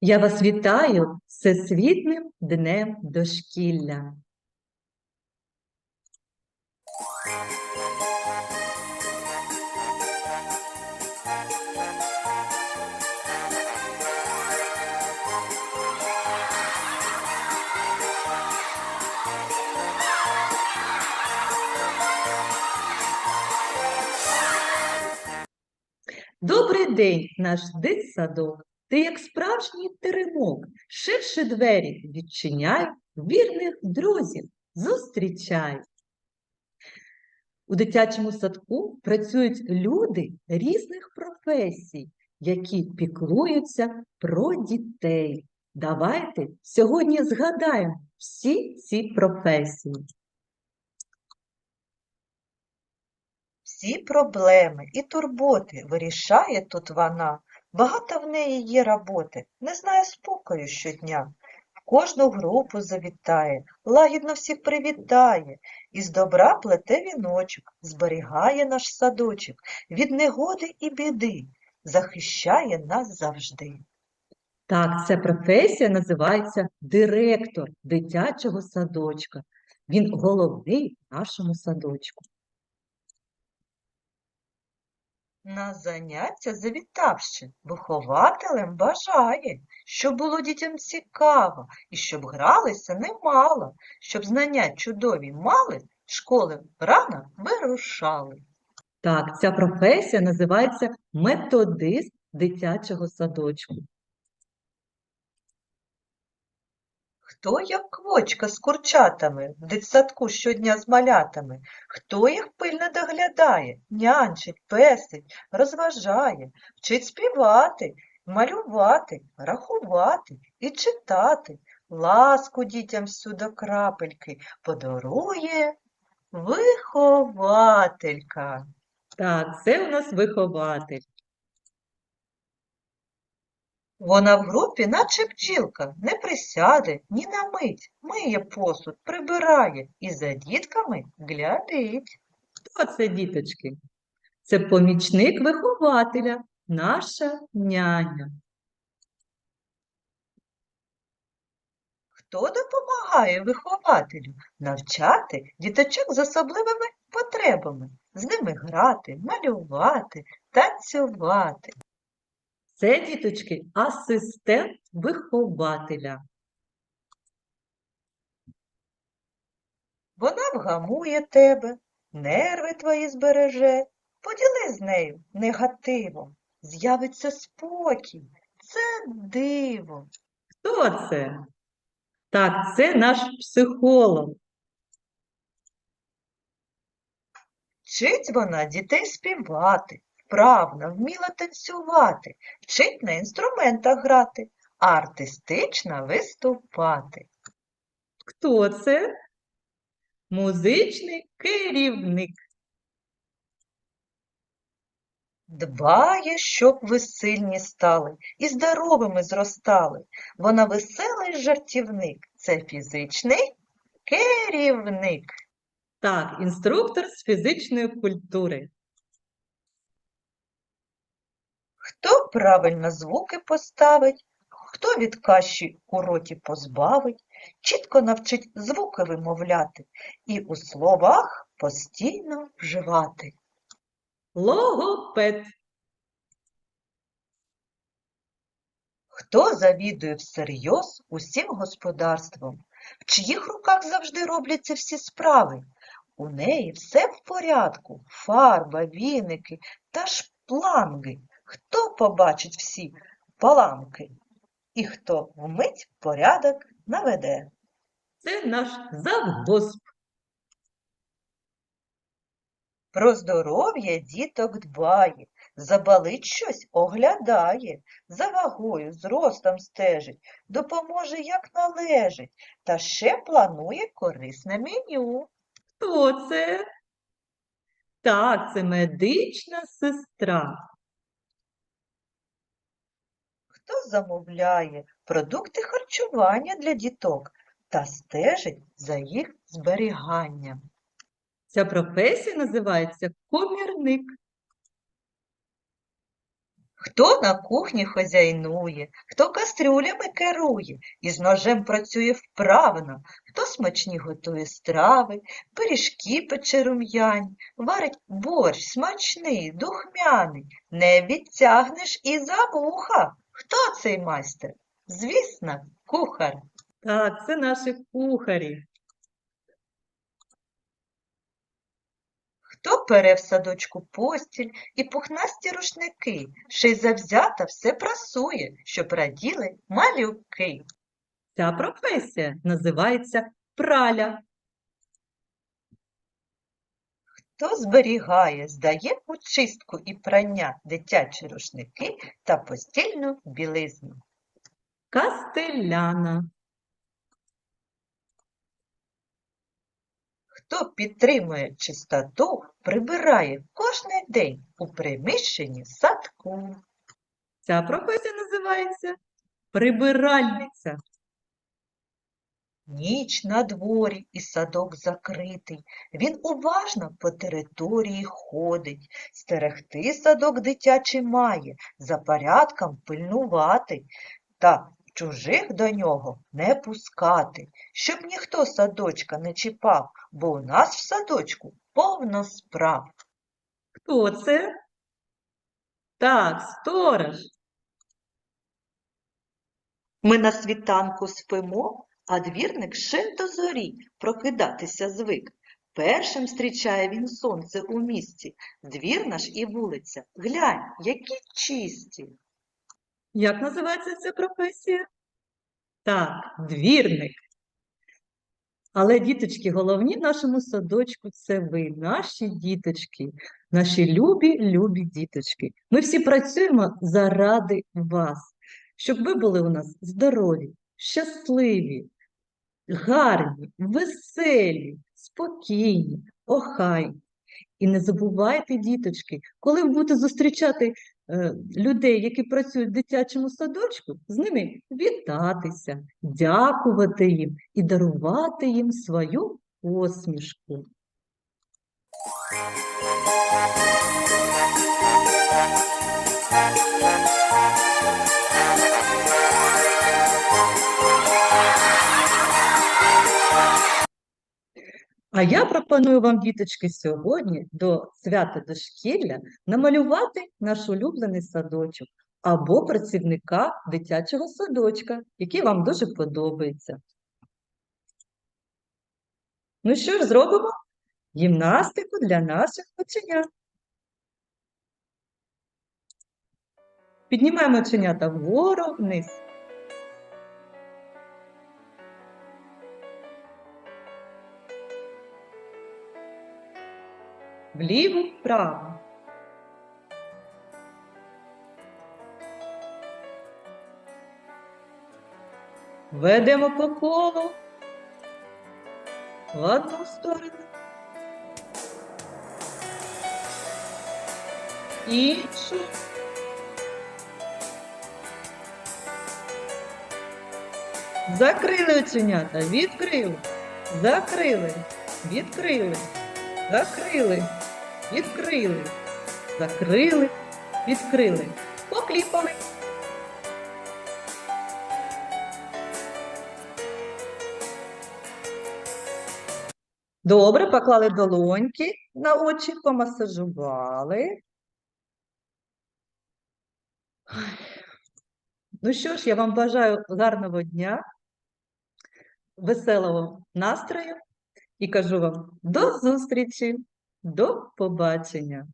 Я вас вітаю з Всесвітнім днем дошкілля. Добрий день, наш дитсадок. Ти як справжній теремок, ширше двері відчиняй, вірних друзів зустрічай. У дитячому садку працюють люди різних професій, які піклуються про дітей. Давайте сьогодні згадаємо всі ці професії. Всі проблеми і турботи вирішає тут вона. Багато в неї є роботи, не знає спокою щодня. В кожну групу завітає, лагідно всіх привітає, із добра плете віночок, зберігає наш садочок від негоди і біди, захищає нас завжди. Так, ця професія називається директор дитячого садочка. Він головний в нашому садочку. На заняття завітавши, вихователем бажає, щоб було дітям цікаво і щоб гралися немало, щоб знання чудові мали, школи рано вирушали. Так, ця професія називається методист дитячого садочку. Хто як квочка з курчатами в дитсадку щодня з малятами, хто їх пильно доглядає, нянчить, пестить, розважає, вчить співати, малювати, рахувати і читати, ласку дітям всю до крапельки подарує вихователька. Так, це у нас вихователь. Вона в групі, наче бджілка, не присяде ні на мить, миє посуд, прибирає і за дітками глядить. Хто це, діточки? Це помічник вихователя, наша няня. Хто допомагає вихователю навчати діточок з особливими потребами, з ними грати, малювати, танцювати. Це, діточки, асистент вихователя. Вона вгамує тебе, нерви твої збереже, поділи з нею негативом, з'явиться спокій, це диво. Хто це? Так, це наш психолог. Вчить вона дітей співати, вправно, вміло танцювати, вчить на інструментах грати, а артистично виступати. Хто це? Музичний керівник. Дбає, щоб ви сильні стали і здоровими зростали. Вона веселий жартівник, це фізичний керівник. Так, інструктор з фізичної культури. Хто правильно звуки поставить, хто від каші у роті позбавить, чітко навчить звуки вимовляти і у словах постійно вживати. Логопед. Хто завідує всерйоз усім господарством, в чиїх руках завжди робляться всі справи. У неї все в порядку, фарба, віники та шпланги. Хто побачить всі паланки? І хто вмить порядок наведе. Це наш завгосп. Про здоров'я діток дбає, забалить щось оглядає, за вагою, зростом стежить, допоможе як належить, та ще планує корисне меню. Хто це? Так, це медична сестра. Хто замовляє продукти харчування для діток та стежить за їх зберіганням. Ця професія називається комірник. Хто на кухні хазяйнує, хто кастрюлями керує, і з ножем працює вправно, хто смачні готує страви, пиріжки пече рум'яні, варить борщ смачний, духмяний, не відтягнеш і за вуха. Хто цей майстер? Звісно, кухар. Так, це наші кухарі. Хто пере в садочку постіль і пухнасті рушники, ще й завзята все прасує, щоб раділи малюки. Ця професія називається праля. Хто зберігає, здає у чистку і прання дитячі рушники та постільну білизну. Кастеляна. Хто підтримує чистоту, прибирає кожний день у приміщенні садку. Ця професія називається прибиральниця. Ніч на дворі і садок закритий. Він уважно по території ходить. Стерегти садок дитячий має, за порядком пильнувати та чужих до нього не пускати, щоб ніхто садочка не чіпав, бо у нас в садочку повно справ. Хто це? Так, сторож. Ми на світанку спимо, а двірник ще до зорі прокидатися звик. Першим зустрічає він сонце у місті, двір наш і вулиця. Глянь, які чисті. Як називається ця професія? Так, двірник. Але, діточки, головні в нашому садочку це ви, наші діточки, наші любі, любі діточки. Ми всі працюємо заради вас, щоб ви були у нас здорові, щасливі, гарні, веселі, спокійні, охайні. І не забувайте, діточки, коли ви будете зустрічати е, людей, які працюють в дитячому садочку, з ними вітатися, дякувати їм і дарувати їм свою посмішку. А я пропоную вам, діточки, сьогодні до свята дошкілля намалювати наш улюблений садочок або працівника дитячого садочка, який вам дуже подобається. Ну що ж, зробимо гімнастику для наших оченят. Піднімаємо оченята вгору, вниз. Вліво, вправо. Ведемо по колу в одну сторону. Іншу. Закрили оченята, відкрили, закрили, відкрили, закрили, відкрили, закрили, відкрили, покліпали. Добре, поклали долоньки на очі, помасажували. Ну що ж, я вам бажаю гарного дня, веселого настрою і кажу вам до зустрічі, до побачення.